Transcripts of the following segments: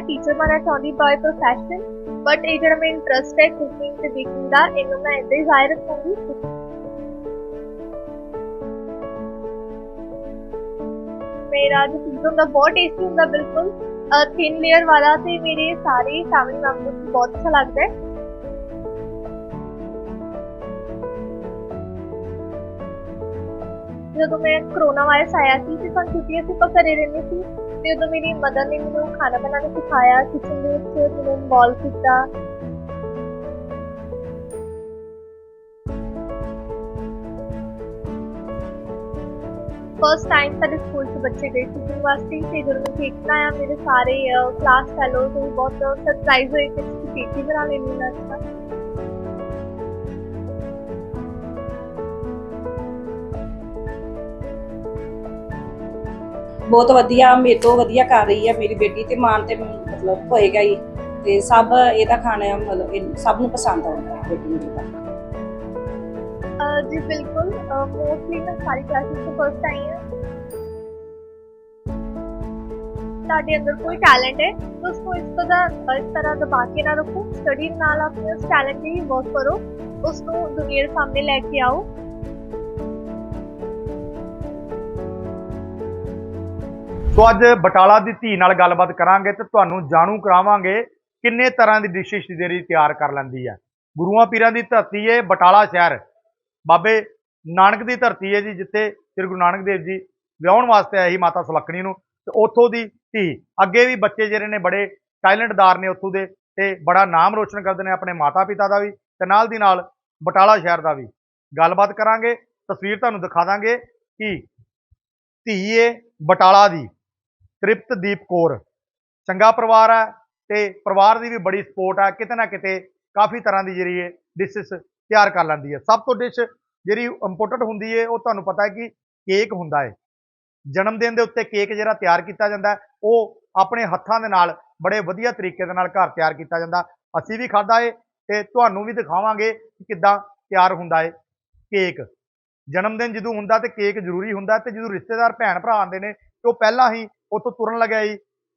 ਮੈਂ ਟੀਚਰ ਬਣਨਾ ਚਾਹੁੰਦੀ ਬਾਈ ਪ੍ਰੋਫੈਸ਼ਨ ਬਟ ਇਹ ਜਿਹੜਾ ਮੇਰਾ ਇੰਟਰਸਟ ਹੈ ਕੁਕਿੰਗ ਤੇ ਬੇਕਿੰਗ ਦਾ, ਇਹਨੂੰ ਮੈਂ ਇੱਦਾਂ ਹੀ ਜ਼ਾਹਿਰ ਰੱਖੂੰਗੀ। ਮੇਰਾ ਜੋ ਪੀਜ਼ਾ ਹੁੰਦਾ ਬਹੁਤ ਟੇਸਟੀ ਹੁੰਦਾ, ਬਿਲਕੁਲ। ਥਿਨ ਲੇਅਰ ਵਾਲਾ ਤੇ ਮੇਰੇ ਸਾਰੇ ਫੈਮਿਲੀ ਮੈਂਬਰਸ ਨੂੰ ਬਹੁਤ ਅੱਛਾ ਲੱਗਦਾ ਹੈ। ਜਦੋਂ ਮੈਂ ਕਰੋਨਾ ਵਾਇਰਸ ਆਇਆ ਸੀ, ਤੇ ਸਾਨੂੰ ਛੁੱਟੀਆਂ ਸੀ ਆਪਾਂ ਘਰੇ ਰਹਿੰਦੇ ਸੀ ਤੇ ਉਦੋਂ ਮੇਰੀ ਮਦਰ ਨੇ ਮੈਨੂੰ ਖਾਣਾ ਬਣਾਉਣਾ ਸਿਖਾਇਆ ਕਿਚਨ ਦੇ ਵਿੱਚ ਮੈਨੂੰ ਇਨਵੋਲਵ ਕੀਤਾ। ਫਸਟ ਟਾਈਮ ਸਾਡੇ ਸਕੂਲ 'ਚ ਬੱਚੇ ਗਏ ਕੁਕਿੰਗ ਵਾਸਤੇ ਤੇ ਜਦੋਂ ਮੈਂ ਕੇਕ ਬਣਾਇਆ, ਮੇਰੇ ਸਾਰੇ ਕਲਾਸ ਫੈਲੋਜ਼ ਵੀ ਬਹੁਤ ਸਰਪ੍ਰਾਈਜ਼ ਹੋਏ ਕਿ ਕੇਕ ਹੀ ਬਣਾ ਲੈਣੀ ਨਾ ਅੱਛਾ ਬਹੁਤ ਵਧੀਆ, ਮੇਰੇ ਤੋਂ ਵਧੀਆ ਕਰ ਰਹੀ ਹੈ ਮੇਰੀ ਬੇਟੀ ਤੇ ਮਾਨ ਤੇ ਮਤਲਬ ਹੋਏਗਾ ਹੀ। ਤੇ ਸਭ ਇਹਦਾ ਖਾਣਾ ਮਤਲਬ ਇਹ ਸਭ ਨੂੰ ਪਸੰਦ ਆਉਂਦਾ ਹੈ ਬੇਟੀ ਨੂੰ ਤਾਂ ਅਹ ਜੀ ਬਿਲਕੁਲ ਮੋਸਟਲੀ ਮੈਂ ਸਾਰੀ ਕਲਾਸਿਸ ਤੋਂ ਫਸਟ ਆਈ ਹਾਂ। ਤੁਹਾਡੇ ਅੰਦਰ ਕੋਈ ਟੈਲੈਂਟ ਹੈ, ਤਾਂ ਉਸको ਇਸ ਤਰ੍ਹਾਂ ਇਸ ਤਰ੍ਹਾਂ ਦਬਾ ਕੇ ਨਾ ਰੱਖੋ। ਸਟੱਡੀ ਨਾਲ ਆਪਣੇ ਉਸ ਟੈਲੈਂਟ ਤੇ ਹੀ ਵਰਕ ਕਰੋ। ਉਸ ਨੂੰ ਦੁਨੀਆ ਦੇ ਸਾਹਮਣੇ ਲੈ ਕੇ ਆਓ। ਸੋ ਅੱਜ ਬਟਾਲਾ ਦੀ ਧੀ ਨਾਲ ਗੱਲਬਾਤ ਕਰਾਂਗੇ ਤੇ ਤੁਹਾਨੂੰ ਜਾਣੂ ਕਰਾਵਾਂਗੇ ਕਿੰਨੇ ਤਰ੍ਹਾਂ ਦੀ ਡਿਸ਼ਿਸ ਜਿਹੜੀ ਤਿਆਰ ਕਰ ਲੈਂਦੀ ਹੈ। ਗੁਰੂਆਂ ਪੀਰਾਂ ਦੀ ਧਰਤੀ ਹੈ ਬਟਾਲਾ ਸ਼ਹਿਰ। ਬਾਬੇ ਨਾਨਕ ਦੀ ਧਰਤੀ ਹੈ ਜੀ, ਜਿੱਥੇ ਸ੍ਰੀ ਗੁਰੂ ਨਾਨਕ ਦੇਵ ਜੀ ਵਿਆਹਣ ਵਾਸਤੇ ਆਏ ਸੀ ਮਾਤਾ ਸੁਲੱਖਣੀ ਨੂੰ ਤੇ ਉੱਥੋਂ ਦੀ ਧੀ। ਅੱਗੇ ਵੀ ਬੱਚੇ ਜਿਹੜੇ ਨੇ ਬੜੇ ਟੈਲੈਂਟਦਾਰ ਨੇ ਉੱਥੋਂ ਦੇ ਤੇ ਬੜਾ ਨਾਮ ਰੋਸ਼ਨ ਕਰਦੇ ਨੇ ਆਪਣੇ ਮਾਤਾ ਪਿਤਾ ਦਾ ਵੀ ਤੇ ਨਾਲ ਦੀ ਨਾਲ ਬਟਾਲਾ ਸ਼ਹਿਰ ਦਾ ਵੀ। ਗੱਲਬਾਤ ਕਰਾਂਗੇ, ਤਸਵੀਰ ਤੁਹਾਨੂੰ ਦਿਖਾ ਦਾਂਗੇ ਕਿ ਧੀ ਏ ਬਟਾਲਾ ਦੀ। ਤ੍ਰਿਪਤਦੀਪ ਕੌਰ। ਚੰਗਾ ਪਰਿਵਾਰ ਹੈ ਤੇ ਪਰਿਵਾਰ ਦੀ ਵੀ ਬੜੀ ਸਪੋਰਟ ਹੈ, ਕਿਤੇ ਨਾ ਕਿਤੇ ਕਾਫੀ ਤਰ੍ਹਾਂ ਦੀ ਜਿਹੜੀ ਹੈ ਡਿਸ਼ਸ ਤਿਆਰ ਕਰ ਲੈਂਦੀ ਹੈ। ਸਭ ਤੋਂ ਡਿਸ਼ ਜਿਹੜੀ ਇੰਪੋਰਟੈਂਟ ਹੁੰਦੀ ਹੈ, ਉਹ ਤੁਹਾਨੂੰ ਪਤਾ ਹੈ ਕਿ ਕੇਕ ਹੁੰਦਾ ਹੈ। ਜਨਮ ਦਿਨ ਦੇ ਉੱਤੇ ਕੇਕ ਜਿਹੜਾ ਤਿਆਰ ਕੀਤਾ ਜਾਂਦਾ ਉਹ ਆਪਣੇ ਹੱਥਾਂ ਦੇ ਨਾਲ ਬੜੇ ਵਧੀਆ ਤਰੀਕੇ ਦੇ ਨਾਲ ਘਰ ਤਿਆਰ ਕੀਤਾ ਜਾਂਦਾ ਅਸੀਂ ਵੀ ਖਾਦਾ ਏ ਤੇ ਤੁਹਾਨੂੰ ਵੀ ਦਿਖਾਵਾਂਗੇ ਕਿ ਕਿੱਦਾਂ ਤਿਆਰ ਹੁੰਦਾ ਏ ਕੇਕ ਜਨਮ ਦਿਨ ਜਦੋਂ ਹੁੰਦਾ ਤੇ ਕੇਕ ਜ਼ਰੂਰੀ ਹੁੰਦਾ ਤੇ ਜਦੋਂ ਰਿਸ਼ਤੇਦਾਰ ਭੈਣ ਭਰਾ ਆਉਂਦੇ ਨੇ, ਤੇ ਉਹ ਪਹਿਲਾਂ ਹੀ ਉੱਥੋਂ ਤੁਰਨ ਲੱਗਿਆ ਹੀ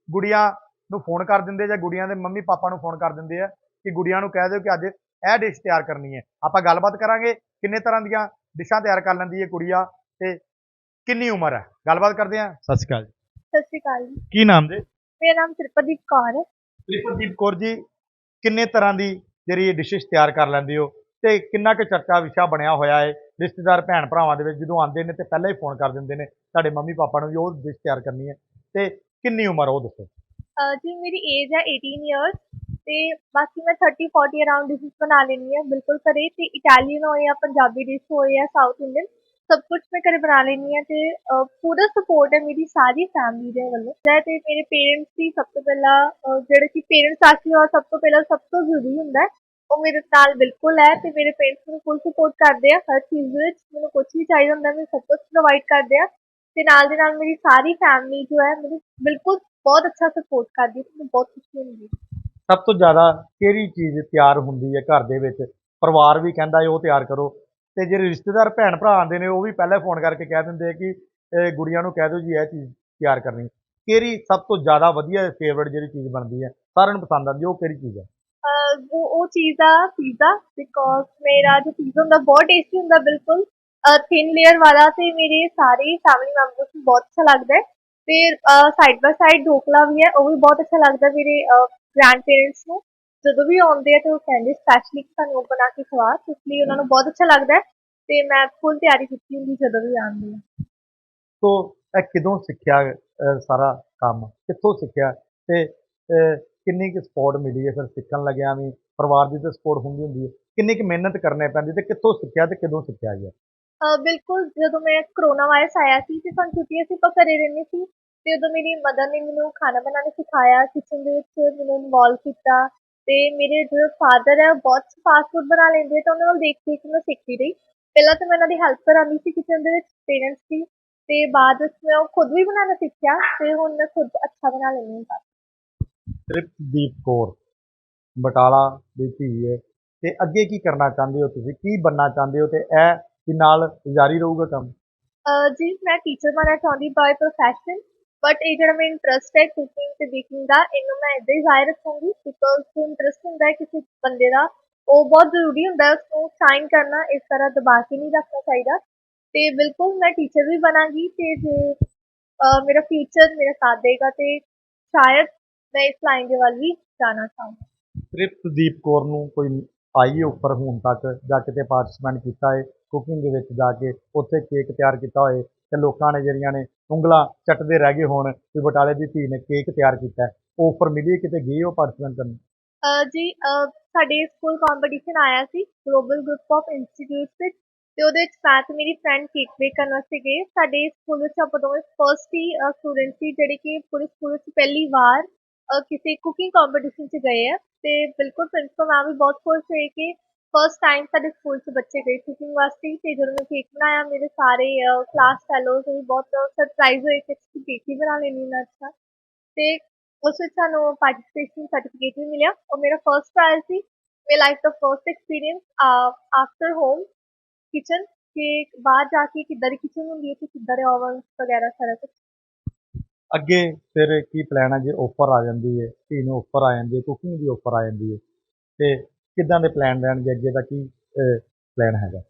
ਗੁੜੀਆਂ ਨੂੰ ਫੋਨ ਕਰ ਦਿੰਦੇ ਜਾਂ ਗੁੜੀਆਂ ਦੇ ਮੰਮੀ ਪਾਪਾ ਨੂੰ ਫੋਨ ਕਰ ਦਿੰਦੇ ਆ ਕਿ ਗੁੜੀਆਂ ਨੂੰ ਕਹਿ ਦਿਓ ਕਿ ਅੱਜ ਇਹ ਡਿਸ਼ ਤਿਆਰ ਕਰਨੀ ਹੈ। ਆਪਾਂ ਗੱਲਬਾਤ ਕਰਾਂਗੇ ਕਿੰਨੇ ਤਰ੍ਹਾਂ ਦੀਆਂ ਡਿਸ਼ਾਂ ਤਿਆਰ ਕਰ ਲੈਂਦੀ ਹੈ ਕੁੜੀਆ ਤੇ ਕਿੰਨੀ ਉਮਰ ਹੈ? ਗੱਲਬਾਤ ਕਰਦੇ ਆ ਸਤਿ ਸ਼੍ਰੀ ਅਕਾਲ ਜੀ। ਸਤਿ ਸ਼੍ਰੀ ਅਕਾਲ ਜੀ। ਕੀ ਨਾਮ ਜੀ? ਮੇਰਾ ਨਾਮ ਤ੍ਰਿਪਦੀਪ ਕੌਰ ਹੈ। ਤ੍ਰਿਪਤਦੀਪ ਕੌਰ ਜੀ ਕਿੰਨੇ ਤਰ੍ਹਾਂ ਦੀ ਜਿਹੜੀ ਡਿਸ਼ਿਸ ਤਿਆਰ ਕਰ ਲੈਂਦੇ ਹੋ ਤੇ ਕਿੰਨਾ ਕੁ ਚਰਚਾ ਵਿਸ਼ਾ ਬਣਿਆ ਹੋਇਆ ਹੈ ਰਿਸ਼ਤੇਦਾਰ ਭੈਣ ਭਰਾਵਾਂ ਦੇ ਵਿੱਚ ਜਦੋਂ ਆਉਂਦੇ ਨੇ ਤੇ ਪਹਿਲਾਂ ਹੀ ਫੋਨ ਕਰ ਦਿੰਦੇ ਨੇ ਤੁਹਾਡੇ ਮੰਮੀ ਪਾਪਾ ਨੂੰ ਵੀ ਉਹ ਡਿਸ਼ ਤਿਆਰ ਕਰਨੀ ਹੈ। ਤੇ ਕਿੰਨੀ ਉਮਰ ਉਹ ਦੱਸੋ? ਅਹ ਜੀ, ਮੇਰੀ ਏਜ ਹੈ 18 ਇਅਰਸ ਤੇ ਬਾਕੀ ਮੈਂ 30 40 ਅਰਾਊਂਡ ਡਿਸ਼ਸ ਬਣਾ ਲੈਣੀ ਹੈ, ਬਿਲਕੁਲ ਘਰੇ ਤੇ ਇਟਾਲੀਅਨ ਹੋਏ ਜਾਂ ਪੰਜਾਬੀ ਡਿਸ਼ ਹੋਏ ਜਾਂ ਸਾਊਥ ਇੰਡੀਅਨ ਸਭ ਕੁਝ ਮੈਂ ਘਰੇ ਬਣਾ ਲੈਂਦੀ ਹਾਂ ਤੇ, ਅਹ ਪੂਰਾ ਸਪੋਰਟ ਹੈ ਮੇਰੀ ਸਾਰੀ ਫੈਮਿਲੀ ਦੇ ਵੱਲੋਂ। ਜੈ ਤੇ ਮੇਰੇ ਪੇਰੈਂਟਸ ਦੀ ਸਭ ਤੋਂ ਪਹਿਲਾਂ, ਅਹ ਜਿਹੜੇ ਕਿ ਪੇਰੈਂਟਸ ਆਖੀ ਸਭ ਤੋਂ ਪਹਿਲਾਂ ਸਭ ਤੋਂ ਜ਼ਰੂਰੀ ਹੁੰਦਾ ਹੈ, ਉਹ ਮੇਰੇ ਨਾਲ ਬਿਲਕੁਲ ਹੈ ਤੇ ਮੇਰੇ ਪੇਰੈਂਟਸ ਮੈਨੂੰ ਫੁੱਲ ਸਪੋਰਟ ਕਰਦੇ ਆ, ਹਰ ਚੀਜ਼ ਵਿੱਚ ਮੈਨੂੰ ਕੁਝ ਵੀ ਚਾਹੀਦਾ ਹੁੰਦਾ ਮੈਨੂੰ ਸਭ ਕੁਝ ਪ੍ਰੋਵਾਈਡ ਕਰਦੇ ਆ। ਤੇ ਨਾਲ ਦੇ ਨਾਲ ਮੇਰੀ ਸਾਰੀ ਫੈਮਿਲੀ ਜੋ ਹੈ ਮੈਨੂੰ ਬਿਲਕੁਲ ਬਹੁਤ ਅੱਛਾ ਸਪੋਰਟ ਕਰਦੀ ਹੈ ਤੇ ਮੈਨੂੰ ਬਹੁਤ ਖੁਸ਼ੀ ਹੁੰਦੀ ਹੈ। ਸਭ ਤੋਂ ਜ਼ਿਆਦਾ ਕਿਹੜੀ ਚੀਜ਼ ਤਿਆਰ ਹੁੰਦੀ ਹੈ ਘਰ ਦੇ ਵਿੱਚ? ਪਰਿਵਾਰ ਵੀ ਕਹਿੰਦਾ ਹੈ ਉਹ ਤਿਆਰ ਕਰੋ। ਤੇ ਜਿਹੜੇ ਰਿਸ਼ਤੇਦਾਰ ਭੈਣ ਭਰਾ ਆਉਂਦੇ ਨੇ ਉਹ ਵੀ ਪਹਿਲਾਂ ਫੋਨ ਕਰਕੇ ਕਹਿ ਦਿੰਦੇ ਆ ਕਿ ਇਹ ਗੁੜੀਆਂ ਨੂੰ ਕਹਿ ਦਿਓ ਜੀ ਇਹ ਚੀਜ਼ ਤਿਆਰ ਕਰਨੀ ਕਿਹੜੀ ਸਭ ਤੋਂ ਜ਼ਿਆਦਾ ਵਧੀਆ ਫੇਵਰਟ ਜਿਹੜੀ ਚੀਜ਼ ਬਣਦੀ ਹੈ? ਸਾਰਿਆਂ ਨੂੰ ਪਸੰਦ ਆਉਂਦੀ ਹੈ ਉਹ ਕਿਹੜੀ ਚੀਜ਼ ਹੈ? ਅਹ ਉਹ ਉਹ ਚੀਜ਼ ਆ ਪੀਜ਼ਾ ਬਿਕੋਜ਼ ਮੇਰਾ ਜੋ ਪੀਜ਼ਾ ਹੁੰਦਾ ਬਹੁਤ ਟੇਸਟੀ ਹੁੰਦਾ ਬਿਲਕੁਲ। ਥਿਨ ਲੇਅਰ ਵਾਲਾ ਤੇ ਮੇਰੇ ਸਾਰੇ ਫੈਮਿਲੀ ਮੈਂਬਰਸ ਨੂੰ ਬਹੁਤ ਅੱਛਾ ਲੱਗਦਾ ਹੈ। ਤੇ ਸਾਈਡ ਬਾਈ ਸਾਈਡ ਢੋਕਲਾ ਵੀ ਹੈ, ਉਹ ਵੀ ਬਹੁਤ ਅੱਛਾ ਲੱਗਦਾ ਮੇਰੇ ਗ੍ਰੈਂਡ ਪੇਰੈਂਟਸ ਨੂੰ। ਜਦੋਂ ਵੀ ਆਉਂਦੇ ਆ ਤੇ ਉਹ ਕਹਿੰਦੇ ਸਪੈਸ਼ਲੀ ਸਾਨੂੰ ਬਣਾ ਕੇ ਖਵਾ, ਇਸ ਲਈ ਉਹਨਾਂ ਨੂੰ ਬਹੁਤ ਅੱਛਾ ਲੱਗਦਾ ਹੈ ਤੇ ਮੈਂ ਫੁੱਲ ਤਿਆਰੀ ਕੀਤੀ ਹੁੰਦੀ ਜਦੋਂ ਵੀ ਆਉਂਦੇ ਆ। ਸੋ ਇਹ ਕਿਦੋਂ ਸਿੱਖਿਆ ਸਾਰਾ ਕੰਮ? ਕਿੱਥੋਂ ਸਿੱਖਿਆ? ਤੇ ਕਿੰਨੀ ਕੁ ਸਪੋਰਟ ਮਿਲੀ ਹੈ? ਫਿਰ ਸਿੱਖਣ ਲੱਗਿਆ ਵੀ, ਪਰਿਵਾਰ ਦੀ ਤਾਂ ਸਪੋਰਟ ਹੁੰਦੀ ਹੁੰਦੀ ਹੈ। ਕਿੰਨੀ ਕੁ ਮਿਹਨਤ ਕਰਨੀ ਪੈਂਦੀ ਤੇ ਕਿੱਥੋਂ ਸਿੱਖਿਆ ਤੇ ਕਦੋਂ ਸਿੱਖਿਆ ਗਿਆ? ਬਿਲਕੁਲ ਜਦੋਂ ਮੈਂ ਕਰੋਨਾ ਵਾਇਰਸ ਆਇਆ ਸੀ ਤੇ ਸਾਨੂੰ ਛੁੱਟੀਆਂ ਸੀ, ਆਪਾਂ ਘਰੇ ਰਹਿੰਦੇ ਸੀ ਤੇ ਉਦੋਂ ਮੇਰੀ ਮਦਰ ਨੇ ਮੈਨੂੰ ਖਾਣਾ ਬਣਾਉਣਾ ਸਿਖਾਇਆ ਕਿਚਨ ਦੇ ਵਿੱਚ ਮੈਨੂੰ ਇਨਵੋਲਵ ਕੀਤਾ ਤੇ ਮੇਰੇ ਜੋ ਫਾਦਰ ਹੈ ਉਹ ਬਹੁਤ ਫਾਸਟ ਫੂਡ ਬਣਾ ਲੈਂਦੇ ਤਾਂ ਉਹਨਾਂ ਨੂੰ ਦੇਖ ਦੇਖ ਮੈਂ ਸਿੱਖਦੀ ਰਹੀ। ਪਹਿਲਾਂ ਤਾਂ ਮੈਂ ਉਹਨਾਂ ਦੀ ਹੈਲਪ ਕਰਾਂਦੀ ਸੀ ਕਿਚਨ ਦੇ ਵਿੱਚ ਪੇਰੈਂਟਸ ਦੀ ਤੇ ਬਾਅਦ ਵਿੱਚ ਮੈਂ ਉਹ ਖੁਦ ਵੀ ਬਣਾਉਣਾ ਸਿੱਖਿਆ ਤੇ ਹੁਣ ਮੈਂ ਖੁਦ ਅੱਛਾ ਬਣਾ ਲੈਂਦੀ ਹਾਂ। ਤ੍ਰਿਪਤਦੀਪ ਕੌਰ, ਬਟਾਲਾ ਦੀ ਧੀ ਹੈ ਤੇ ਅੱਗੇ ਕੀ ਕਰਨਾ ਚਾਹੁੰਦੇ ਹੋ ਤੁਸੀਂ? ਕੀ ਬੰਨਾ ਚਾਹੁੰਦੇ ਹੋ? ਤੇ ਇਹ ਵੀ ਨਾਲ ਜਾਰੀ ਰਹੂਗਾ ਕੰਮ? ਜੀ ਮੈਂ ਟੀਚਰ ਬਣਨਾ ਚਾਹੁੰਦੀ ਬਾਈ ਪ੍ਰੋਫੈਸ਼ਨ ਬਟ ਇਹ ਜਿਹੜਾ ਮੇਰਾ ਇੰਟਰਸਟ ਹੈ ਕੁਕਿੰਗ ਤੇ ਬੇਕਿੰਗ ਦਾ ਇਹਨੂੰ ਮੈਂ ਇਦਾਂ ਹੀ ਜ਼ਾਹਿਰ ਰੱਖੂੰਗੀ ਬਿਕੋਜ਼ ਜੋ ਇੰਟਰਸਟ ਹੁੰਦਾ ਹੈ ਕਿਸੇ ਬੰਦੇ ਦਾ ਉਹ ਬਹੁਤ ਜ਼ਰੂਰੀ ਹੁੰਦਾ ਹੈ ਉਸਨੂੰ ਸ਼ਾਈਨ ਕਰਨਾ ਇਸ ਤਰ੍ਹਾਂ ਦਬਾ ਕੇ ਨਹੀਂ ਰੱਖਣਾ ਚਾਹੀਦਾ। ਤੇ ਬਿਲਕੁਲ ਮੈਂ ਟੀਚਰ ਵੀ ਬਣਾਂਗੀ ਤੇ ਜੇ ਮੇਰਾ ਫਿਊਚਰ ਮੇਰਾ ਸਾਥ ਦੇਗਾ ਤੇ ਸ਼ਾਇਦ ਮੈਂ ਇਸ ਲਾਈਨ ਦੇ ਵੱਲ ਵੀ ਜਾਣਾ ਚਾਹੂੰਗੀ। ਤ੍ਰਿਪਤਦੀਪ ਕੌਰ ਨੂੰ ਕੋਈ ਆਈ ਉੱਪਰ ਹੁਣ ਤੱਕ ਜਾਂ ਕਿਤੇ ਪਾਰਟਿਸਪੈਂਟ ਕੀਤਾ ਹੈ ਕੁਕਿੰਗ ਦੇ ਵਿੱਚ ਜਾ ਕੇ ਉੱਥੇ ਕੇਕ ਤਿਆਰ ਕੀਤਾ ਹੋਏ ਤੇ ਲੋਕਾਂ ਨੇ ਜਿਹੜੀਆਂ ਨੇ ਉਂਗਲਾਂ ਚੱਟਦੇ ਰਹਿ ਗਏ ਹੋਣ ਕਿ ਬਟਾਲੇ ਦੀ ਧੀ ਨੇ ਕੇਕ ਤਿਆਰ ਕੀਤਾ ਹੈ। ਉਹ ਉੱਪਰ ਮਿਲੀ ਕਿਤੇ? ਗਈ ਉਹ ਪਾਰਟਿਸਪੈਂਟ ਕਰਨ? ਅਹ ਜੀ ਅਹ ਸਾਡੇ ਸਕੂਲ ਕੰਪੀਟੀਸ਼ਨ ਆਇਆ ਸੀ ਗਲੋਬਲ ਗਰੁੱਪ ਆਫ ਇੰਸਟੀਚਿਊਟਸ ਵਿੱਚ ਤੇ ਉਹਦੇ ਵਿੱਚ ਮੈਂ ਤੇ ਮੇਰੀ ਫਰੈਂਡ ਕੇਕ ਬੇਕ ਕਰਨ ਵਾਸਤੇ ਗਏ। ਸਾਡੇ ਸਕੂਲ ਵਿੱਚ ਆਪਾਂ ਦੋਵੇਂ ਫਰਸਟ ਹੀ ਸਟੂਡੈਂਟ ਸੀ ਜਿਹੜੇ ਕਿ ਪੂਰੇ ਸਕੂਲ ਵਿੱਚ ਪਹਿਲੀ ਵਾਰ ਅਹ, ਕਿਸੇ ਕੁਕਿੰਗ ਕੰਪੀਟੀਸ਼ਨ 'ਚ ਗਏ ਆ ਤੇ ਬਿਲਕੁਲ ਪ੍ਰਿੰਸੀਪਲ ਮੈਮ ਵੀ ਬਹੁਤ ਖੁਸ਼ ਹੋਏ ਕਿ ਫਸਟ ਟਾਈਮ ਸਾਡੇ ਸਕੂਲ 'ਚ ਬੱਚੇ ਗਏ ਕੁਕਿੰਗ ਵਾਸਤੇ ਤੇ ਜਦੋਂ ਮੈਂ ਕੇਕ ਬਣਾਇਆ, ਮੇਰੇ ਸਾਰੇ ਕਲਾਸ ਫੈਲੋਜ਼ ਵੀ ਬਹੁਤ ਸਰਪ੍ਰਾਈਜ਼ ਹੋਏ ਕਿ ਤੁਸੀਂ ਕੇਕ ਹੀ ਬਣਾ ਲੈਣੀ ਨਾ ਅੱਛਾ। ਤੇ ਉਸ ਵਿੱਚ ਸਾਨੂੰ ਪਾਰਟਿਸਿਪੇਸ਼ਨ ਸਰਟੀਫਿਕੇਟ ਵੀ ਮਿਲਿਆ। ਉਹ ਮੇਰਾ ਫਰਸਟ ਟ੍ਰਾਇਲ ਸੀ। ਮੇਰੀ ਲਾਈਫ ਦਾ first experience after home kitchen ਕਿ ਬਾਹਰ ਜਾ ਕੇ ਕਿੱਦਾਂ ਦੀ ਕਿਚਨ ਹੁੰਦੀ ਹੈ ਤੇ ਕਿੱਦਾਂ ਦੇ ਓਵਨ ਵਗੈਰਾ ਸਾਰਾ ਕੁਝ ਅੱਗੇ ਫਿਰ ਕੀ ਪਲਾਨ ਹੈ? ਜੇ ਆਫਰ ਆ ਜਾਂਦੀ ਹੈ ਧੀ ਨੂੰ ਆਫਰ ਆ ਜਾਂਦੀ ਹੈ ਕੁਕਿੰਗ ਦੀ ਆਫਰ ਆ ਜਾਂਦੀ ਹੈ। ਤੇ ਕਿੱਦਾਂ ਦੇ ਪਲਾਨ ਰਹਿਣਗੇ ਅੱਗੇ ਦਾ ਕੀ ਪਲਾਨ ਹੈਗਾ?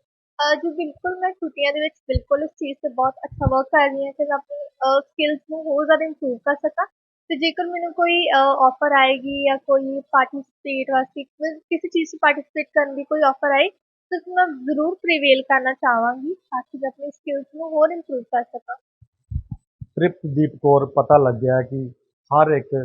ਜੀ ਬਿਲਕੁਲ ਮੈਂ ਛੁੱਟੀਆਂ ਦੇ ਵਿੱਚ ਬਿਲਕੁਲ ਇਸ ਚੀਜ਼ ਤੇ ਬਹੁਤ ਅੱਛਾ ਵਰਕ ਕਰ ਰਹੀ ਹਾਂ ਕਿ ਮੈਂ ਆਪਣੀ ਸਕਿੱਲਸ ਨੂੰ ਹੋਰ ਜ਼ਿਆਦਾ ਇੰਪਰੂਵ ਕਰ ਸਕਾਂ। ਤੇ ਜੇਕਰ ਮੈਨੂੰ ਕੋਈ ਆਫਰ ਆਏਗੀ ਜਾਂ ਕੋਈ ਪਾਰਟਿਸਿਪੇਟ ਵਾਸਤੇ ਕਿਸੇ ਚੀਜ਼ 'ਚ ਪਾਰਟਿਸਿਪੇਟ ਕਰਨ ਦੀ ਕੋਈ ਆਫਰ ਆਏ ਤਾਂ ਮੈਂ ਜ਼ਰੂਰ ਪ੍ਰੀਵੇਲ ਕਰਨਾ ਚਾਹਾਂਗੀ ਤਾਂ ਕਿ ਆਪਣੀ ਸਕਿੱਲਸ ਨੂੰ ਹੋਰ ਇੰਪਰੂਵ ਕਰ ਸਕਾਂ। ਤ੍ਰਿਪਤਦੀਪ ਕੌਰ ਪਤਾ ਲੱਗਿਆ ਕਿ ਹਰ ਇੱਕ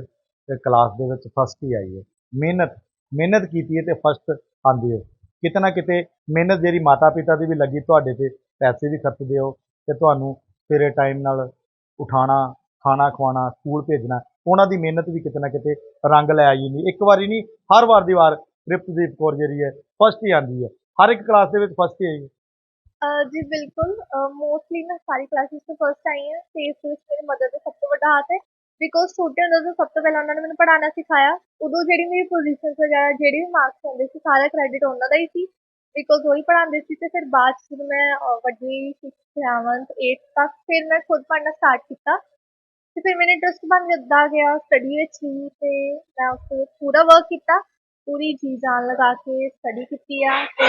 ਕਲਾਸ ਦੇ ਵਿੱਚ ਫਸਟ ਹੀ ਆਈ ਹੈ। ਮਿਹਨਤ ਮਿਹਨਤ ਕੀਤੀ ਹੈ ਤੇ ਫਸਟ ਆਂਦੀ ਹੋ। ਕਿਤੇ ਨਾ ਕਿਤੇ ਮਿਹਨਤ ਜਿਹੜੀ ਮਾਤਾ ਪਿਤਾ ਦੀ ਵੀ ਲੱਗੀ, ਤੁਹਾਡੇ ਤੇ ਪੈਸੇ ਵੀ ਖਰਚਦੇ ਹੋ ਤੇ ਤੁਹਾਨੂੰ ਸਵੇਰੇ ਟਾਈਮ ਨਾਲ ਉਠਾਣਾ ਖਾਣਾ ਖਵਾਉਣਾ ਸਕੂਲ ਭੇਜਣਾ, ਉਹਨਾਂ ਦੀ ਮਿਹਨਤ ਵੀ ਕਿਤੇ ਨਾ ਕਿਤੇ ਰੰਗ ਲੈ ਆਈ ਨਹੀਂ। ਇੱਕ ਵਾਰੀ ਨਹੀਂ, ਹਰ ਵਾਰ ਦੀ ਵਾਰ ਤ੍ਰਿਪਤਦੀਪ ਕੌਰ ਜਿਹੜੀ ਹੈ ਫਸਟ ਹੀ ਆਂਦੀ ਹੈ। ਹਰ ਇੱਕ ਕਲਾਸ ਦੇ ਵਿੱਚ ਫਸਟ ਹੀ ਆਈ ਹੈ। ਜੀ ਬਿਲਕੁਲ ਮੋਸਟਲੀ ਮੈਂ ਸਾਰੀ ਕਲਾਸਿਸ ਤੋਂ ਫਸਟ ਆਈ ਹਾਂ, ਤੇ ਇਸ ਵਿੱਚ ਮੇਰੇ ਮਦਰ ਦਾ ਸਭ ਤੋਂ ਵੱਡਾ ਹੱਥ ਹੈ। ਬਿਕੋਜ਼ ਛੋਟੇ ਹੁੰਦੇ ਤੋਂ ਸਭ ਤੋਂ ਪਹਿਲਾਂ ਉਹਨਾਂ ਨੇ ਮੈਨੂੰ ਪੜ੍ਹਾਉਣਾ ਸਿਖਾਇਆ। ਉਦੋਂ ਜਿਹੜੀ ਮੇਰੀ ਪੋਜੀਸ਼ਨ ਵਗੈਰਾ ਜਿਹੜੇ ਵੀ ਮਾਰਕਸ ਆਉਂਦੇ ਸੀ ਸਾਰਾ ਕ੍ਰੈਡਿਟ ਉਹਨਾਂ ਦਾ ਹੀ ਸੀ। ਬਿਕੋਜ਼ ਉਹੀ ਪੜ੍ਹਾਉਂਦੇ ਸੀ ਤੇ ਫਿਰ ਬਾਅਦ 'ਚ ਜਦੋਂ ਮੈਂ ਅਹ, ਵੱਡੀ ਸਿਕਸਥ ਸੈਵਨਥ 8th ਤੱਕ ਫਿਰ ਮੈਂ ਖੁਦ ਪੜ੍ਹਨਾ ਸਟਾਰਟ ਕੀਤਾ। ਤੇ ਫਿਰ ਮੇਰਾ ਇੰਟਰਸਟ ਬਣ ਜਾਂਦਾ ਗਿਆ ਸਟੱਡੀ ਵਿੱਚ ਹੀ ਤੇ ਮੈਂ ਉਸ ਤੇ ਪੂਰਾ ਵਰਕ ਕੀਤਾ। ਪੂਰੀ ਜੀ ਜਾਨ ਲਗਾ ਕੇ ਸਟੱਡੀ ਕੀਤੀ ਆ ਤੇ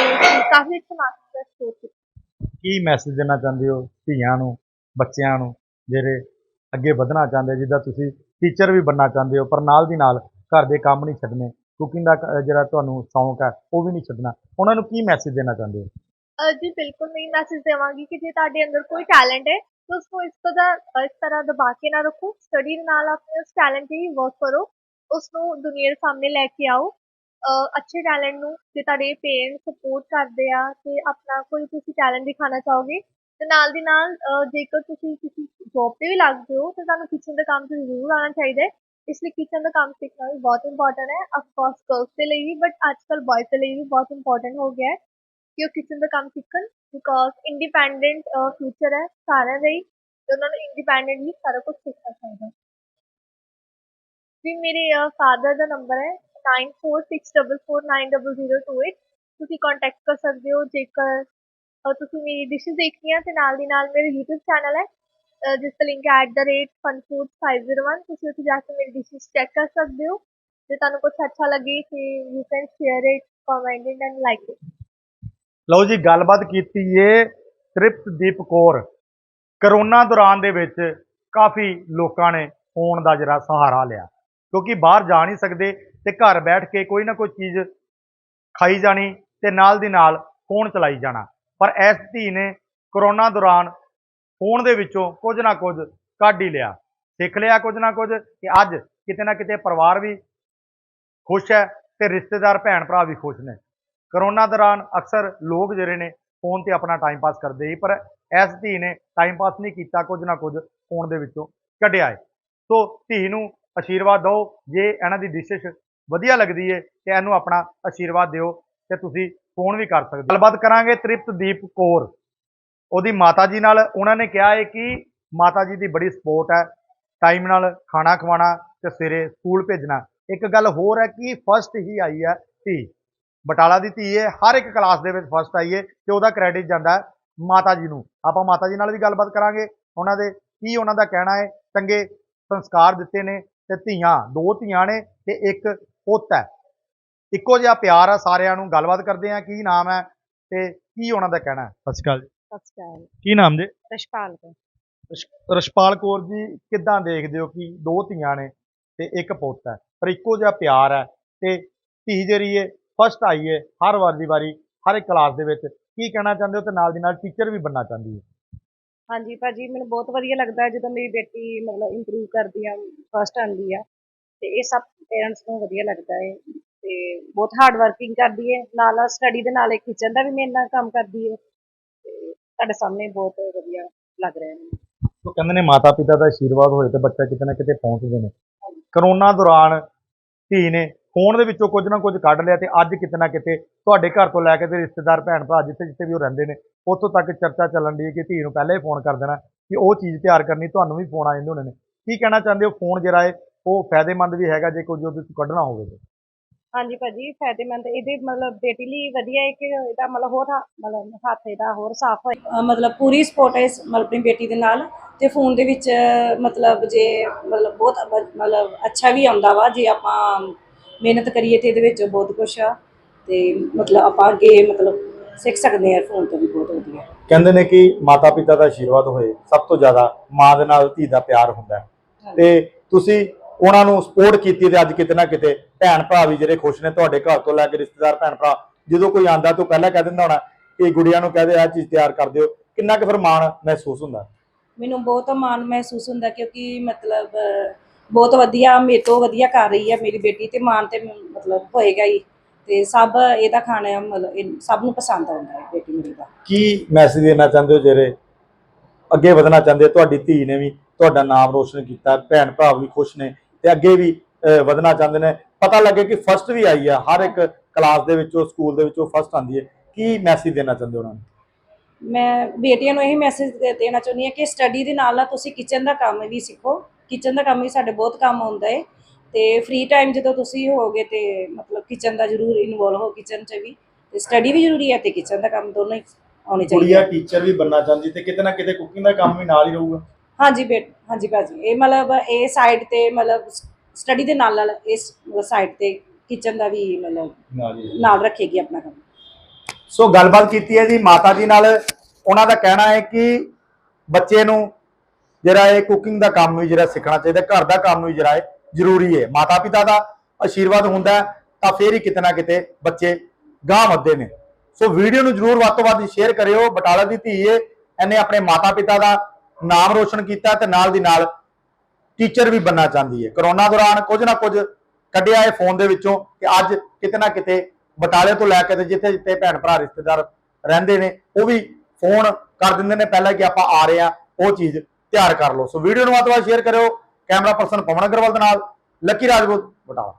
ਕਾਫੀ ਅੱਛੇ ਮਾਰਕਸ ਦਾ ਸਕੋਰ ਕੀਤਾ। ਕੀ ਮੈਸੇਜ ਦੇਣਾ ਚਾਹੁੰਦੇ ਹੋ ਧੀਆਂ ਨੂੰ ਬੱਚਿਆਂ ਨੂੰ ਜਿਹੜੇ ਅੱਗੇ ਵਧਣਾ ਚਾਹੁੰਦੇ, ਜਿੱਦਾਂ ਤੁਸੀਂ ਟੀਚਰ ਵੀ ਬਣਨਾ ਚਾਹੁੰਦੇ ਹੋ, ਪਰ ਨਾਲ ਦੀ ਨਾਲ ਘਰ ਦੇ ਕੰਮ ਨਹੀਂ ਛੱਡਣੇ। ਕੁਕਿੰਗ ਦਾ ਜਿਹੜਾ ਤੁਹਾਨੂੰ ਸ਼ੌਂਕ ਹੈ, ਉਹ ਵੀ ਨਹੀਂ ਛੱਡਣਾ। ਉਹਨਾਂ ਨੂੰ ਕੀ ਮੈਸੇਜ ਦੇਣਾ ਚਾਹੁੰਦੇ ਹੋ? ਜੀ, ਬਿਲਕੁਲ ਮੈਂ ਮੈਸੇਜ ਦੇਵਾਂਗੀ ਕਿ ਜੇ ਤੁਹਾਡੇ ਅੰਦਰ ਕੋਈ ਟੈਲੈਂਟ ਹੈ, ਤਾਂ ਉਸਨੂੰ ਇਸ ਤਰ੍ਹਾਂ ਇਸ ਤਰ੍ਹਾਂ ਦਬਾ ਕੇ ਨਾ ਰੱਖੋ। ਸਟੱਡੀ ਦੇ ਨਾਲ ਆਪਣੇ ਉਸ ਟੈਲੈਂਟ ਤੇ ਹੀ ਵਰਕ ਕਰੋ। ਉਸਨੂੰ ਦੁਨੀਆ ਦੇ ਸਾਹਮਣੇ ਲੈ ਕੇ ਆਓ। ਨੂੰ, ਜੇ ਤੁਹਾਡੇ ਪੇਰੈਂਟਸ ਸਪੋਰਟ ਕਰਦੇ ਆ, ਤੇ ਆਪਣਾ ਕੋਈ ਤੁਸੀਂ ਟੈਲੈਂਟ ਦਿਖਾਣਾ ਚਾਹੋਗੇ ਤੇ ਨਾਲ ਦੀ ਨਾਲ ਅਹ ਜੇਕਰ ਤੁਸੀਂ ਕਿਸੇ ਜੌਬ ਤੇ ਵੀ ਲੱਗਦੇ ਹੋ ਤਾਂ ਤੁਹਾਨੂੰ ਕਿਚਨ ਦਾ ਕੰਮ ਤੇ ਜ਼ਰੂਰ ਆਉਣਾ ਚਾਹੀਦਾ ਹੈ। ਇਸ ਲਈ ਕਿਚਨ ਦਾ ਕੰਮ ਸਿੱਖਣਾ ਵੀ ਬਹੁਤ ਇੰਪੋਰਟੈਂਟ ਹੈ। ਅਫਕੋਰਸ ਗਰਲਸ ਦੇ ਲਈ ਵੀ ਬਟ ਅੱਜ ਕੱਲ੍ਹ ਬॉयਜ਼ ਦੇ ਲਈ ਵੀ ਬਹੁਤ ਇੰਪੋਰਟੈਂਟ ਹੋ ਗਿਆ ਹੈ ਕਿ ਉਹ ਕਿਚਨ ਦਾ ਕੰਮ ਸਿੱਖਣ ਬਿਕੋਜ਼ ਇੰਡੀਪੈਂਡੈਂਟ ਫਿਊਚਰ ਹੈ ਸਾਰਿਆਂ ਦਾ ਹੀ ਤੇ ਉਹਨਾਂ ਨੂੰ ਇੰਡੀਪੈਂਡੈਂਟਲੀ ਸਾਰਾ ਕੁਝ ਸਿੱਖਣਾ ਚਾਹੀਦਾ ਹੈ। ਜੀ ਮੇਰੇ ਫਾਦਰ ਦਾ ਨੰਬਰ ਹੈ 9464490028 ਤੁਸੀਂ ਕੰਟੈਕਟ ਕਰ ਸਕਦੇ ਹੋ ਜੇਕਰ ਅਹ, ਤੁਸੀਂ ਮੇਰੀ ਡਿਸ਼ਸ ਦੇਖਣੀਆਂ ਤੇ ਨਾਲ ਦੀ ਨਾਲ ਮੇਰੇ YouTube ਚੈਨਲ ਹੈ ਜਿਸ ਦਾ ਲਿੰਕ ਹੈ @funfood501 ਤੁਸੀਂ ਉੱਥੇ ਜਾ ਕੇ ਮੇਰੀ ਡਿਸ਼ਸ ਚੈੱਕ ਕਰ ਸਕਦੇ ਹੋ ਜੇ ਤੁਹਾਨੂੰ ਕੁਝ ਅੱਛਾ ਲੱਗੇ ਤੇ you can share it comment it and like it ਲਓ ਜੀ, ਗੱਲਬਾਤ ਕੀਤੀ ਏ ਤ੍ਰਿਪਤਦੀਪ ਕੌਰ। ਕਰੋਨਾ ਦੌਰਾਨ ਦੇ ਵਿੱਚ ਕਾਫੀ ਲੋਕਾਂ ਨੇ ਫੋਨ ਦਾ ਜਿਹੜਾ ਸਹਾਰਾ ਲਿਆ। ਕਿਉਂਕਿ ਬਾਹਰ ਜਾ ਨਹੀਂ ਸਕਦੇ ਤੇ ਘਰ ਬੈਠ ਕੇ ਕੋਈ ਨਾ ਕੋਈ ਚੀਜ਼ ਖਾਈ ਜਾਣੀ ਤੇ ਨਾਲ ਦੀ ਨਾਲ ਫੋਨ ਚਲਾਈ ਜਾਣਾ। ਪਰ ਇਸ ਧੀ ਨੇ ਕਰੋਨਾ ਦੌਰਾਨ ਫੋਨ ਦੇ ਵਿੱਚੋਂ ਕੁਝ ਨਾ ਕੁਝ ਕੱਢ ਹੀ ਲਿਆ। ਸਿੱਖ ਲਿਆ ਕੁਝ ਨਾ ਕੁਝ ਕਿ ਅੱਜ ਕਿਤੇ ਨਾ ਕਿਤੇ ਪਰਿਵਾਰ ਵੀ ਖੁਸ਼ ਹੈ ਤੇ ਰਿਸ਼ਤੇਦਾਰ ਭੈਣ ਭਰਾ ਵੀ ਖੁਸ਼ ਨੇ। ਕਰੋਨਾ ਦੌਰਾਨ ਅਕਸਰ ਲੋਕ ਜਿਹੜੇ ਨੇ ਫੋਨ ਤੇ ਆਪਣਾ ਟਾਈਮ ਪਾਸ ਕਰਦੇ ਸੀ, ਪਰ ਇਸ ਧੀ ਨੇ ਟਾਈਮ ਪਾਸ ਨਹੀਂ ਕੀਤਾ, ਕੁਝ ਨਾ ਕੁਝ ਫੋਨ ਦੇ ਵਿੱਚੋਂ ਕੱਢਿਆ ਹੈ। ਸੋ ਧੀ ਨੂੰ ਆਸ਼ੀਰਵਾਦ ਦਿਓ, ਜੇ ਇਹਨਾਂ ਦੀ ਡਿਸ਼ਿਸ਼ ਵਧੀਆ ਲੱਗਦੀ ਹੈ ਤੇ ਇਹਨੂੰ ਆਪਣਾ ਆਸ਼ੀਰਵਾਦ ਦਿਓ ਤੇ ਤੁਸੀਂ ਫੋਨ ਵੀ ਕਰ ਸਕਦੇ। ਗੱਲਬਾਤ ਕਰਾਂਗੇ ਤ੍ਰਿਪਤਦੀਪ ਕੌਰ, ਉਹਦੀ ਮਾਤਾ ਜੀ ਨਾਲ। ਉਹਨਾਂ ਨੇ ਕਿਹਾ ਹੈ ਕਿ ਮਾਤਾ ਜੀ ਦੀ ਬੜੀ ਸਪੋਰਟ ਹੈ ਟਾਈਮ ਨਾਲ ਖਾਣਾ ਖਵਾਉਣਾ ਤੇ ਸਵੇਰੇ ਸਕੂਲ ਭੇਜਣਾ। ਇੱਕ ਗੱਲ ਹੋਰ ਹੈ ਕਿ ਫਸਟ ਹੀ ਆਈ ਹੈ ਧੀ। ਬਟਾਲਾ ਦੀ ਧੀ ਹੈ, ਹਰ ਇੱਕ ਕਲਾਸ ਦੇ ਵਿੱਚ ਫਸਟ ਆਈ ਹੈ ਤੇ ਉਹਦਾ ਕ੍ਰੈਡਿਟ ਜਾਂਦਾ ਮਾਤਾ ਜੀ ਨੂੰ। ਆਪਾਂ ਮਾਤਾ ਜੀ ਨਾਲ ਵੀ ਗੱਲਬਾਤ ਕਰਾਂਗੇ। ਉਹਨਾਂ ਦੇ ਕੀ ਉਹਨਾਂ ਦਾ ਕਹਿਣਾ ਹੈ? ਚੰਗੇ ਸੰਸਕਾਰ ਦਿੱਤੇ ਨੇ ਤੇ ਧੀਆਂ, ਦੋ ਧੀਆਂ ਨੇ ਤੇ ਇੱਕ ਪੁੱਤ ਹੈ। ਇੱਕੋ ਜਿਹਾ ਪਿਆਰ ਆ ਸਾਰਿਆਂ ਨੂੰ ਗੱਲਬਾਤ ਕਰਦੇ ਆ ਕੀ ਨਾਮ ਹੈ ਤੇ ਕੀ ਉਹਨਾਂ ਦਾ ਕਹਿਣਾ ਹੈ? ਸਤਿ ਸ਼੍ਰੀ ਅਕਾਲ ਜੀ। ਸਤਿ ਸ਼੍ਰੀ ਅਕਾਲ। ਕੀ ਨਾਮ ਜੀ? ਰਸ਼ਪਾਲ ਕੌਰ। ਰਸ਼- ਰਸ਼ਪਾਲ ਕੌਰ ਜੀ ਕਿੱਦਾਂ ਦੇਖਦੇ ਹੋ ਕਿ ਦੋ ਧੀਆਂ ਨੇ ਤੇ ਇੱਕ ਪੁੱਤ ਹੈ ਪਰ ਇੱਕੋ ਜਿਹਾ ਪਿਆਰ ਹੈ ਤੇ ਧੀ ਜਿਹੜੀ ਹੈ ਫਸਟ ਆਈ ਹੈ ਹਰ ਵਾਰ ਦੀ ਵਾਰੀ ਹਰ ਇੱਕ ਕਲਾਸ ਦੇ ਵਿੱਚ ਕੀ ਕਹਿਣਾ ਚਾਹੁੰਦੇ ਹੋ ਤੇ ਨਾਲ ਦੀ ਨਾਲ ਟੀਚਰ ਵੀ ਬਣਨਾ ਚਾਹੁੰਦੀ ਹੈ? ਹਾਂਜੀ ਭਾਜੀ ਮੈਨੂੰ ਬਹੁਤ ਵਧੀਆ ਲੱਗਦਾ ਹੈ ਜਦੋਂ ਮੇਰੀ ਬੇਟੀ ਮਤਲਬ ਇੰਪਰੂਵ ਕਰਦੀ ਆ ਫਸਟ ਆਉਂਦੀ ਆ ਤੇ ਇਹ ਸਭ ਪੇਰੈਂਟਸ ਨੂੰ ਵਧੀਆ ਲੱਗਦਾ ਹੈ। ਤੇ ਬਹੁਤ ਹਾਰਡ ਵਰਕਿੰਗ ਕਰਦੀ ਹੈ ਨਾਲ ਨਾਲ ਸਟੱਡੀ ਦੇ ਨਾਲ ਇੱਕ ਕਿਚਨ ਦਾ ਵੀ ਮੇਰੇ ਨਾਲ ਕੰਮ ਕਰਦੀ ਹੈ ਤੇ ਤੁਹਾਡੇ ਸਾਹਮਣੇ ਬਹੁਤ ਵਧੀਆ ਲੱਗ ਰਿਹਾ ਹੈ। ਉਹ ਕਹਿੰਦੇ ਨੇ ਮਾਤਾ ਪਿਤਾ ਦਾ ਆਸ਼ੀਰਵਾਦ ਹੋਏ ਤੇ ਬੱਚਾ ਕਿਤੇ ਨਾ ਕਿਤੇ ਪਹੁੰਚਦੇ ਨੇ। ਕਰੋਨਾ ਦੌਰਾਨ ਧੀ ਨੇ ਫੋਨ ਦੇ ਵਿੱਚੋਂ ਕੁਝ ਨਾ ਕੁਝ ਕੱਢ ਲਿਆ ਤੇ ਅੱਜ ਕਿਤੇ ਨਾ ਕਿਤੇ ਤੁਹਾਡੇ ਘਰ ਤੋਂ ਲੈ ਕੇ ਤੇ ਰਿਸ਼ਤੇਦਾਰ ਭੈਣ ਭਰਾ ਜਿੱਥੇ ਜਿੱਥੇ ਵੀ ਉਹ ਰਹਿੰਦੇ ਨੇ, ਉੱਥੋਂ ਤੱਕ ਚਰਚਾ ਚੱਲਣ ਦੀ ਹੈ ਕਿ ਧੀ ਨੂੰ ਪਹਿਲਾਂ ਹੀ ਫੋਨ ਕਰ ਦੇਣਾ ਕਿ ਉਹ ਚੀਜ਼ ਤਿਆਰ ਕਰਨੀ, ਤੁਹਾਨੂੰ ਵੀ ਫੋਨ ਆ ਜਾਂਦੇ ਹੋਣੇ ਨੇ। ਕੀ ਕਹਿਣਾ ਚਾਹੁੰਦੇ ਹੋ? ਫੋਨ ਜਿਹੜਾ ਹੈ ਉਹ ਫਾਇਦੇਮੰਦ ਵੀ ਹੈਗਾ ਜੇ ਕੁਝ ਉਹਦੇ ਤੋਂ ਕੱਢਣਾ ਹੋਵੇ ਹਾਂਜੀ ਭਾਜੀ ਫਾਇਦੇਮੰਦ ਇਹਦੇ ਮਤਲਬ ਬੇਟੀ ਲਈ ਵਧੀਆ ਹੈ ਕਿ ਇਹਦਾ ਮਤਲਬ ਹੋਰ ਹ- ਮਤਲਬ ਹੱਥ ਇਹਦਾ ਹੋਰ ਸਾਫ਼ ਹੋਏ। ਮਤਲਬ ਪੂਰੀ ਸਪੋਰਟ ਹੈ ਇਸ- ਮਤਲਬ ਆਪਣੀ ਬੇਟੀ ਦੇ ਨਾਲ ਤੇ ਫੋਨ ਦੇ ਵਿੱਚ ਮਤਲਬ ਜੇ ਮਤਲਬ ਬਹੁਤ ਮਤਲਬ ਅੱਛਾ ਵੀ ਆਉਂਦਾ ਵਾ ਜੇ ਆਪਾਂ ਮਿਹਨਤ ਕਰੀਏ ਤੇ ਇਹਦੇ ਵਿੱਚ ਬਹੁਤ ਕੁਝ ਆ ਤੇ ਮਤਲਬ ਆਪਾਂ ਅੱਗੇ ਮਤਲਬ ਸਿੱਖ ਸਕਦੇ ਆ ਫੋਨ ਤੋਂ ਵੀ ਬਹੁਤ ਵਧੀਆ। ਕਹਿੰਦੇ ਨੇ ਕਿ ਮਾਤਾ ਪਿਤਾ ਦਾ ਆਸ਼ੀਰਵਾਦ ਹੋਏ ਸਭ ਤੋਂ ਜ਼ਿਆਦਾ ਮਾਂ ਦੇ ਨਾਲ ਧੀ ਦਾ ਪਿਆਰ ਹੁੰਦਾ ਹੈ। ਤੇ ਤੁਸੀਂ ਉਹਨਾਂ ਨੂੰ ਸਪੋਰਟ ਕੀਤੀ ਤੇ ਅੱਜ ਕਿਤੇ ਨਾ ਕਿਤੇ ਭੈਣ ਭਰਾ ਵੀ ਜਿਹੜੇ ਖੁਸ਼ ਨੇ ਤੁਹਾਡੇ ਘਰ ਤੋਂ ਲੈ ਕੇ ਰਿਸ਼ਤੇਦਾਰ ਭੈਣ ਭਰਾ ਜਦੋਂ ਕੋਈ ਆਂਦਾ ਤਾਂ ਪਹਿਲਾਂ ਕਹਿ ਦਿੰਦਾ ਹੋਣਾ ਕਿ ਗੁੜੀਆਂ ਨੂੰ ਕਹਦੇ ਆ ਚੀਜ਼ ਤਿਆਰ ਕਰ ਦਿਓ। ਕਿੰਨਾ ਕੁ ਫਿਰ ਮਾਣ ਮਹਿਸੂਸ ਹੁੰਦਾ? ਮੈਨੂੰ ਬਹੁਤ ਮਾਣ ਮਹਿਸੂਸ ਹੁੰਦਾ ਕਿਉਂਕਿ ਮਤਲਬ ਬਹੁਤ ਵਧੀਆ ਮੇਰੇ ਤੋਂ ਵਧੀਆ ਕਰ ਰਹੀ ਹੈ ਮੇਰੀ ਬੇਟੀ ਤੇ ਮਾਣ ਤੇ ਮਤਲਬ ਹੋਏਗਾ ਹੀ। ਤੇ ਸਭ ਇਹਦਾ ਖਾਣਾ ਮਤਲਬ ਸਭ ਨੂੰ ਪਸੰਦ ਆਉਂਦਾ ਹੈ ਬੇਟੀ ਮੇਰੀ ਦਾ। ਕੀ ਮੈਸੇਜ ਦੇਣਾ ਚਾਹੁੰਦੇ ਹੋ ਜਿਹੜੇ ਅੱਗੇ ਵਧਣਾ ਚਾਹੁੰਦੇ? ਤੁਹਾਡੀ ਧੀ ਨੇ ਵੀ ਤੁਹਾਡਾ ਨਾਮ ਰੋਸ਼ਨ ਕੀਤਾ ਭੈਣ ਭਰਾ ਵੀ ਖੁਸ਼ ਨੇ। ਤੇ ਅੱਗੇ ਵੀ ਵਧਣਾ ਚਾਹੁੰਦੇ ਨੇ। ਪਤਾ ਲੱਗੇ ਕਿ ਫਸਟ ਵੀ ਆਈ ਆ ਹਰ ਇੱਕ ਕਲਾਸ ਦੇ ਵਿੱਚੋਂ ਸਕੂਲ ਦੇ ਵਿੱਚੋਂ ਫਸਟ ਆਂਦੀ ਹੈ। ਕੀ ਮੈਸੇਜ ਦੇਣਾ ਚਾਹੁੰਦੇ ਹੋ ਉਹਨਾਂ ਨੂੰ? ਮੈਂ ਬੇਟੀਆਂ ਨੂੰ ਇਹ ਮੈਸੇਜ ਦੇਣਾ ਚਾਹੁੰਦੀ ਹਾਂ ਕਿ ਸਟੱਡੀ ਦੇ ਨਾਲ ਨਾਲ ਤੁਸੀਂ ਕਿਚਨ ਦਾ ਕੰਮ ਵੀ ਸਿੱਖੋ। ਕਿਚਨ ਦਾ ਕੰਮ ਵੀ ਸਾਡੇ ਬਹੁਤ ਕੰਮ ਆਉਂਦਾ ਹੈ ਤੇ ਫ੍ਰੀ ਟਾਈਮ ਜਦੋਂ ਤੁਸੀਂ ਹੋਗੇ ਤੇ ਮਤਲਬ ਕਿਚਨ ਦਾ ਜ਼ਰੂਰ ਇਨਵੋਲਵ ਹੋ ਕਿਚਨ 'ਚ ਵੀ। ਤੇ ਸਟੱਡੀ ਵੀ ਜ਼ਰੂਰੀ ਹੈ ਤੇ ਕਿਚਨ ਦਾ ਕੰਮ ਦੋਨੋਂ ਹੀ ਆਉਣੇ ਚਾਹੀਦੇ ਗੁੜੀਆ ਟੀਚਰ ਵੀ ਬਣਨਾ ਚਾਹੁੰਦੀ ਤੇ ਕਿਤੇ ਨਾ ਕਿਤੇ ਕੁਕਿੰਗ ਦਾ ਕੰਮ ਵੀ ਨਾਲ ਹੀ ਰਹੂਗਾ। ਹਾਂਜੀ ਬੇਟ ਹਾਂਜੀ ਭਾਜੀ ਇਹ ਮਤਲਬ ਇਹ ਸਾਈਡ ਤੇ ਮਤਲਬ ਸਟੱਡੀ ਦੇ ਨਾਲ ਨਾਲ ਇਸ ਸਾਈਡ ਤੇ ਕਿਚਨ ਦਾ ਵੀ ਮਤਲਬ ਨਾਲ ਰੱਖੇਗੀ ਆਪਣਾ ਕੰਮ। ਸੋ ਗੱਲਬਾਤ ਕੀਤੀ ਹੈ ਜੀ ਮਾਤਾ ਜੀ ਨਾਲ। ਉਹਨਾਂ ਦਾ ਕਹਿਣਾ ਹੈ ਕਿ ਬੱਚੇ ਨੂੰ ਜਿਹੜਾ ਇਹ ਕੁਕਿੰਗ ਦਾ ਕੰਮ ਵੀ ਜਿਹੜਾ ਸਿੱਖਣਾ ਚਾਹੀਦਾ ਘਰ ਦਾ ਕੰਮ ਵੀ ਜਿਹੜਾ ਹੈ ਜ਼ਰੂਰੀ ਹੈ। ਮਾਤਾ ਪਿਤਾ ਦਾ ਆਸ਼ੀਰਵਾਦ ਹੁੰਦਾ ਤਾਂ ਫੇਰ ਹੀ ਕਿਤੇ ਨਾ ਕਿਤੇ ਬੱਚੇ ਗਾਂਹ ਵੱਧਦੇ ਨੇ। ਸੋ ਵੀਡੀਓ ਨੂੰ ਜਰੂਰ ਵੱਧ ਤੋਂ ਵੱਧ ਸ਼ੇਅਰ ਕਰਿਓ। ਬਟਾਲਾ ਦੀ ਧੀ ਏ ਇਹਨੇ ਆਪਣੇ ਮਾਤਾ ਪਿਤਾ ਦਾ ਨਾਮ ਰੋਸ਼ਨ ਕੀਤਾ ਤੇ ਨਾਲ ਦੀ ਨਾਲ ਟੀਚਰ ਵੀ ਬੰਨਾ ਚਾਹੁੰਦੀ ਹੈ। ਕਰੋਨਾ ਦੌਰਾਨ ਕੁਝ ਨਾ ਕੁਝ ਕੱਢਿਆ ਇਹ ਫੋਨ ਦੇ ਵਿੱਚੋਂ ਕਿ ਅੱਜ ਕਿਤੇ ਨਾ ਕਿਤੇ ਬਟਾਲੇ ਤੋਂ ਲੈ ਕੇ ਤੇ ਜਿੱਥੇ ਜਿੱਥੇ ਭੈਣ ਭਰਾ ਰਿਸ਼ਤੇਦਾਰ ਰਹਿੰਦੇ ਨੇ, ਉਹ ਵੀ ਫੋਨ ਕਰ ਦਿੰਦੇ ਨੇ ਪਹਿਲਾਂ ਕਿ ਆਪਾਂ ਆ ਰਹੇ ਆ ਉਹ ਚੀਜ਼ ਤਿਆਰ ਕਰ ਲਓ। ਸੋ ਵੀਡੀਓ ਨੂੰ ਵੱਧ ਤੋਂ ਵੱਧ ਸ਼ੇਅਰ ਕਰਿਓ। ਕੈਮਰਾ ਪਰਸਨ ਪਵਨ ਅਗਰਵਾਲ ਦੇ ਨਾਲ, ਲੱਕੀ ਰਾਜਪੂਤ ਬਟਾਲਾ